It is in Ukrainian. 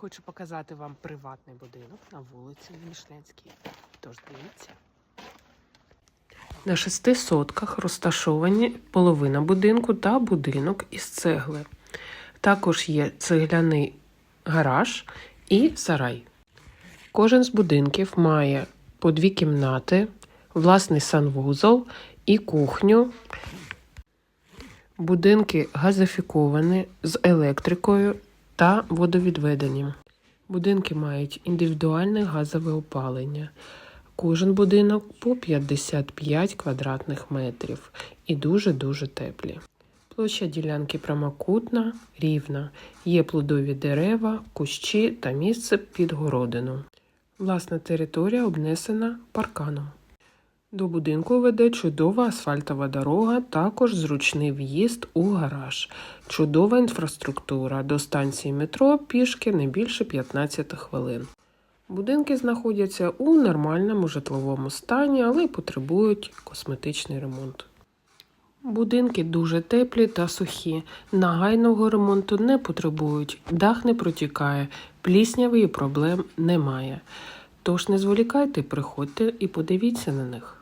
Хочу показати вам приватний будинок на вулиці Мішлянській. Тож дивіться. На шести сотках розташовані половина будинку та будинок із цегли. Також є цегляний гараж і сарай. Кожен з будинків має по дві кімнати, власний санвузол і кухню. Будинки газифіковані з електрикою та водовідведенням. Будинки мають індивідуальне газове опалення. Кожен будинок по 55 квадратних метрів і дуже-дуже теплі. Площа ділянки прямокутна, рівна. Є плодові дерева, кущі та місце під городину. Власна територія обнесена парканом. До будинку веде чудова асфальтова дорога, також зручний в'їзд у гараж. Чудова інфраструктура. До станції метро пішки не більше 15 хвилин. Будинки знаходяться у нормальному житловому стані, але й потребують косметичний ремонт. Будинки дуже теплі та сухі, нагайного ремонту не потребують, дах не протікає, пліснявої проблем немає. Тож не зволікайте, приходьте і подивіться на них.